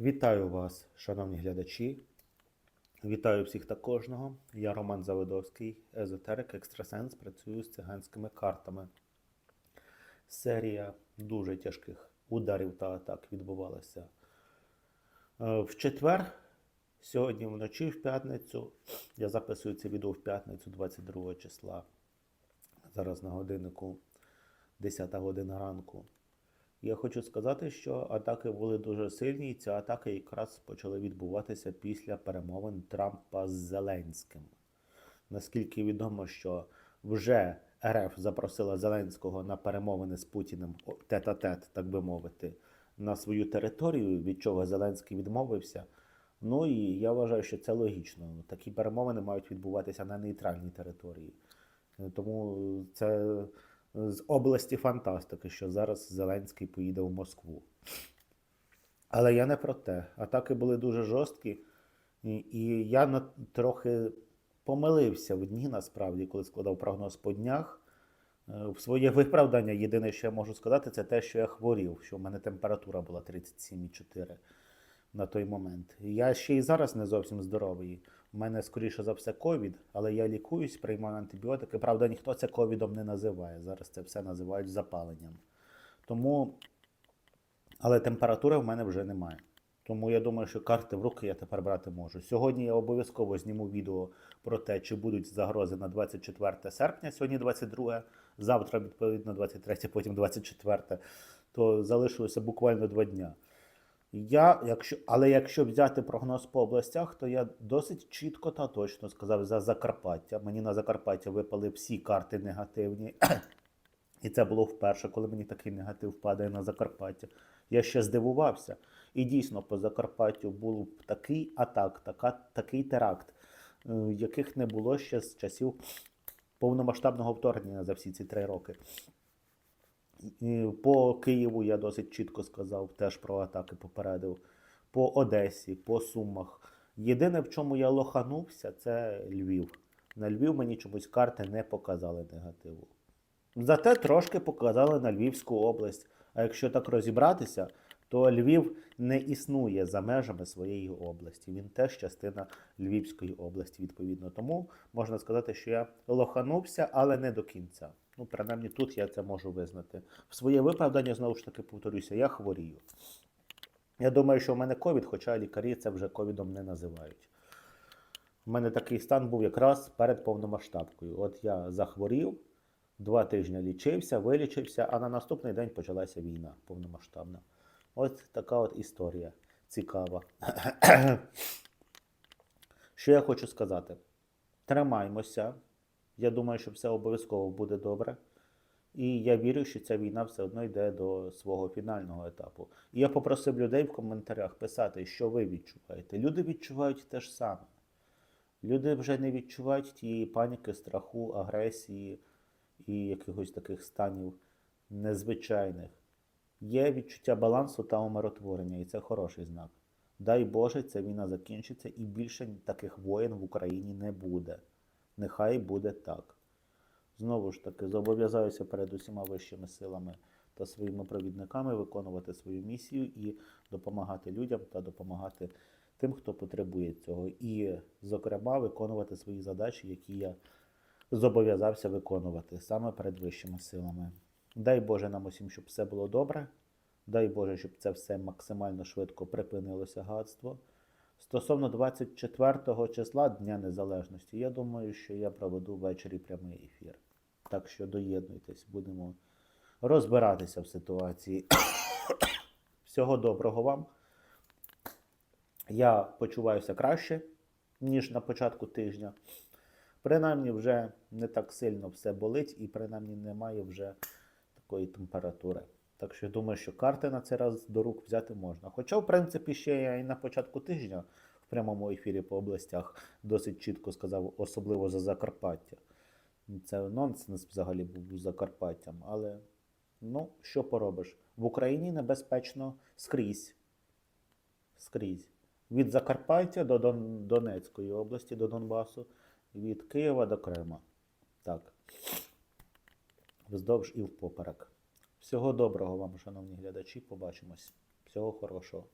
Вітаю вас, шановні глядачі. Вітаю всіх та кожного. Я Роман Заводовський, езотерик, екстрасенс, працюю з циганськими картами. Серія дуже тяжких ударів та атак відбувалася е, в четвер. Сьогодні вночі, в п'ятницю. Я записую це відео в п'ятницю 22 числа. Зараз на годиннику 10 година ранку. Я хочу сказати, що атаки були дуже сильні, і ці атаки якраз почали відбуватися після перемовин Трампа з Зеленським. Наскільки відомо, що вже РФ запросила Зеленського на перемовини з Путіним о, тет-а-тет, так би мовити, на свою територію, від чого Зеленський відмовився. Ну і я вважаю, що це логічно. Такі перемовини мають відбуватися на нейтральній території. Тому це з області фантастики, що зараз Зеленський поїде в Москву. Але я не про те. Атаки були дуже жорсткі, і, я трохи помилився в дні, насправді, коли складав прогноз по днях. Е, В своє виправдання єдине, що я можу сказати, це те, що я хворів, що в мене температура була 37,4 на той момент. Я ще й зараз не зовсім здоровий. У мене, скоріше за все, ковід, але я лікуюсь, приймаю антибіотики. Правда, ніхто це ковідом не називає. Зараз це все називають запаленням. Тому, але температури в мене вже немає. Тому я думаю, що карти в руки я тепер брати можу. Сьогодні я обов'язково зніму відео про те, чи будуть загрози на 24 серпня, сьогодні 22, завтра, відповідно, 23, потім 24, то залишилося буквально два дня. Я, якщо, але якщо взяти прогноз по областях, то я досить чітко та точно сказав за Закарпаття. Мені на Закарпаття випали всі карти негативні. І це було вперше, коли мені такий негатив падає на Закарпаття. Я ще здивувався. І дійсно по Закарпаттю був такий атак, така, такий теракт, е, яких не було ще з часів повномасштабного вторгнення за всі ці три роки. По Києву я досить чітко сказав, теж про атаки попередив. По Одесі, по Сумах. Єдине, в чому я лоханувся, це Львів. На Львів мені чомусь карти не показали негативу. Зате трошки показали на Львівську область. А якщо так розібратися, то Львів не існує за межами своєї області. Він теж частина Львівської області, відповідно. Тому можна сказати, що я лоханувся, але не до кінця. Ну, принаймні, тут я це можу визнати. В своє виправдання, знову ж таки, повторюся, я хворію. Я думаю, що в мене ковід, хоча лікарі це вже ковідом не називають. У мене такий стан був якраз перед повномасштабкою. От я захворів, два тижні лічився, вилічився, а на наступний день почалася війна повномасштабна. Ось така от історія цікава. Що я хочу сказати? Тримаймося. Я думаю, що все обов'язково буде добре. І я вірю, що ця війна все одно йде до свого фінального етапу. І я попросив людей в коментарях писати, що ви відчуваєте. Люди відчувають те ж саме. Люди вже не відчувають тієї паніки, страху, агресії і якихось таких станів незвичайних. Є відчуття балансу та умиротворення, і це хороший знак. Дай Боже, ця війна закінчиться і більше таких воєн в Україні не буде. Нехай буде так. Знову ж таки, зобов'язаюся перед усіма вищими силами та своїми провідниками виконувати свою місію і допомагати людям та допомагати тим, хто потребує цього. І, зокрема, виконувати свої задачі, які я зобов'язався виконувати саме перед вищими силами. Дай Боже нам усім, щоб все було добре. Дай Боже, щоб це все максимально швидко припинилося гадство. Стосовно 24 числа Дня Незалежності, я думаю, що я проведу ввечері прямий ефір. Так що доєднуйтесь, будемо розбиратися в ситуації. Всього доброго вам. Я почуваюся краще, ніж на початку тижня. Принаймні, вже не так сильно все болить, і принаймні немає вже такої температури. Так що я думаю, що карти на цей раз до рук взяти можна. Хоча, в принципі, ще я і на початку тижня в прямому ефірі по областях досить чітко сказав, особливо за Закарпаття. Це нонсенс взагалі був з Закарпаттям, але ну, що поробиш? В Україні небезпечно скрізь. Скрізь. Від Закарпаття до Дон... Донецької області, до Донбасу, від Києва до Крима. Так. Вздовж і впоперек. Всього доброго вам, шановні глядачі. Побачимось. Всього хорошого.